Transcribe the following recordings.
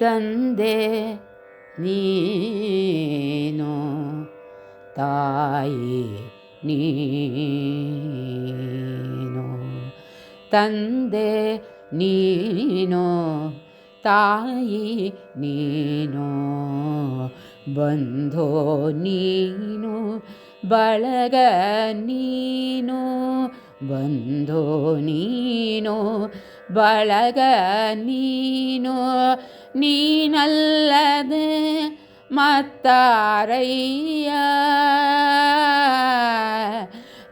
ತಂದೆ ನೀನು ತಾಯಿ ನೀನು. ತಂದೆ ನೀನು ತಾಯಿ ನೀನು. ಬಂಧೋ ನೀನು ಬಳಗ ನೀನು. ಬಂಧೋ ನೀನು ಬಳಗ ನೀನು ನೀನಲ್ಲದೆ ಮತ್ತಾರಯ್ಯ.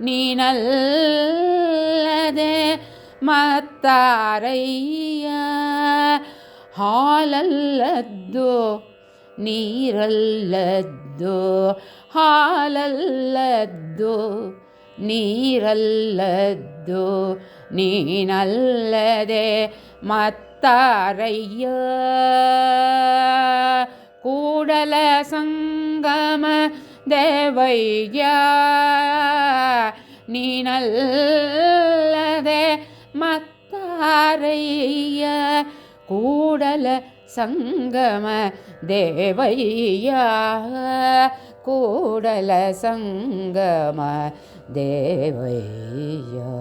ನೀನಲ್ಲದೆ ಮತ್ತಾರಯ್ಯ. ಹಾಲಲ್ಲದ್ದು ನೀರಲ್ಲದ್ದು ಹಾಲಲ್ಲದ್ದು ನೀರಲ್ಲದ್ದು ನೀನಲ್ಲದೆ ಮತ್ತಾರಯ್ಯ ಕೂಡಲ ಸಂಗಮ ದೇವಯ್ಯ ನೀನಲ್ಲದೆ ಮತ್ತಾರಯ್ಯ ಕೂಡಲ சங்கம தேவையா கூடல சங்கம தேவையா?